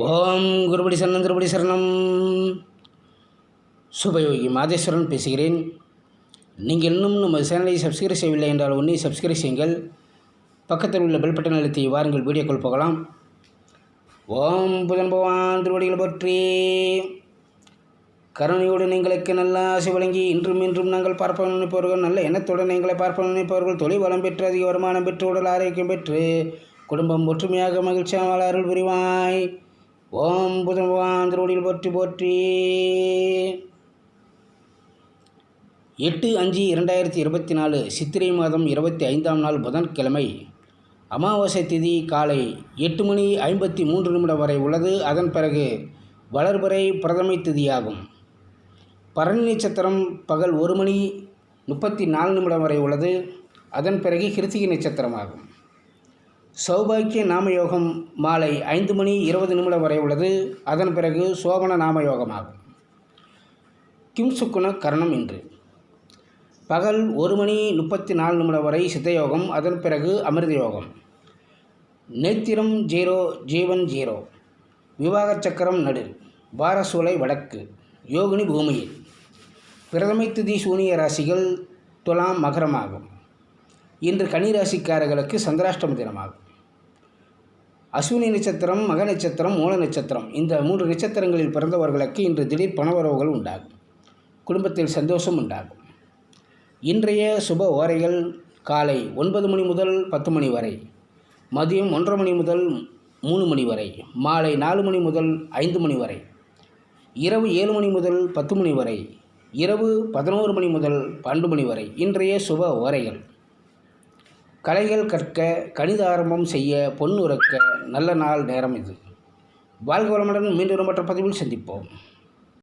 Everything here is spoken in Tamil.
ஓம் குருபடி சரணம் திருபடி சரணம். சுபயோகி மாதேஸ்வரன் பேசுகிறேன். நீங்கள் இன்னும் நம்ம சேனலை சப்ஸ்கிரைப் செய்யவில்லை என்றால் ஒன்றே சப்ஸ்கிரைப் செய்யுங்கள். பக்கத்தில் உள்ள பெல் பட்டன் அழுத்தி வாருங்கள் வீடியோக்குள் போகலாம். ஓம் புதன் பகவான் திருவடிகள் பற்றி. கருணையுடன் எங்களுக்கு நல்ல ஆசை வழங்கி இன்றும் இன்றும் நாங்கள் பார்ப்போம் நினைப்பவர்கள் நல்ல எண்ணத்துடன் எங்களை பார்ப்போம் நினைப்பவர்கள். தொழில் வளம் பெற்று அதிக வருமானம் பெற்று உடல் ஆரோக்கியம் பெற்று குடும்பம் ஒற்றுமையாக மகிழ்ச்சியாக அருள் புரிவாய். ஓம் புதன் திருவடியில் போற்றி போற்றி. எட்டு அஞ்சு இரண்டாயிரத்தி இருபத்தி நாலு சித்திரை மாதம் இருபத்தி ஐந்தாம் நாள் புதன்கிழமை அமாவாசை திதி காலை எட்டு மணி ஐம்பத்தி மூன்று நிமிடம் வரை உள்ளது. அதன் பிறகு வளர்பறை பிரதமை திதியாகும். பரணி நட்சத்திரம் பகல் ஒரு மணி முப்பத்தி நாலு நிமிடம் வரை உள்ளது. அதன் பிறகு கிருத்திகை நட்சத்திரமாகும். சௌபாக்கிய நாமயோகம் மாலை ஐந்து மணி இருபது நிமிடம் வரை உள்ளது. அதன் பிறகு சோபன நாமயோகமாகும். கிம் சுக்குண கரணம் இன்று. பகல் ஒரு மணி முப்பத்தி நாலு நிமிடம் வரை சித்தயோகம் அதன் பிறகு அமிர்த யோகம். நேத்திரம் ஜீரோ ஜீவன் ஜீரோ. விவாக சக்கரம் நடு. வாரசூலை வடக்கு. யோகினி பூமியில். பிரதமை திதி சூனிய ராசிகள் துலாம் மகரமாகும். இன்று கன்னிராசிக்காரர்களுக்கு சந்திராஷ்டம தினமாகும். அஸ்வினி நட்சத்திரம் மக நட்சத்திரம் மூல நட்சத்திரம். இந்த மூன்று நட்சத்திரங்களில் பிறந்தவர்களுக்கு இன்று திடீர் பணவரவுகள் உண்டாகும். குடும்பத்தில் சந்தோஷம் உண்டாகும். இன்றைய சுப ஓரைகள் காலை ஒன்பது மணி முதல் பத்து மணி வரை மதியம் ஒன்றரை மணி முதல் மூணு மணி வரை மாலை நாலு மணி முதல் ஐந்து மணி வரை இரவு ஏழு மணி முதல் பத்து மணி வரை இரவு பதினோரு மணி முதல் பன்னெண்டு மணி வரை இன்றைய சுப ஓரைகள் கலைகள் கற்க கணித ஆரம்பம் செய்ய பொன்னுறக்க நல்ல நாள் நேரம் இது. வாழ்க வளமுடன் மீண்டும் மற்ற பதிவில் சந்திப்போம்.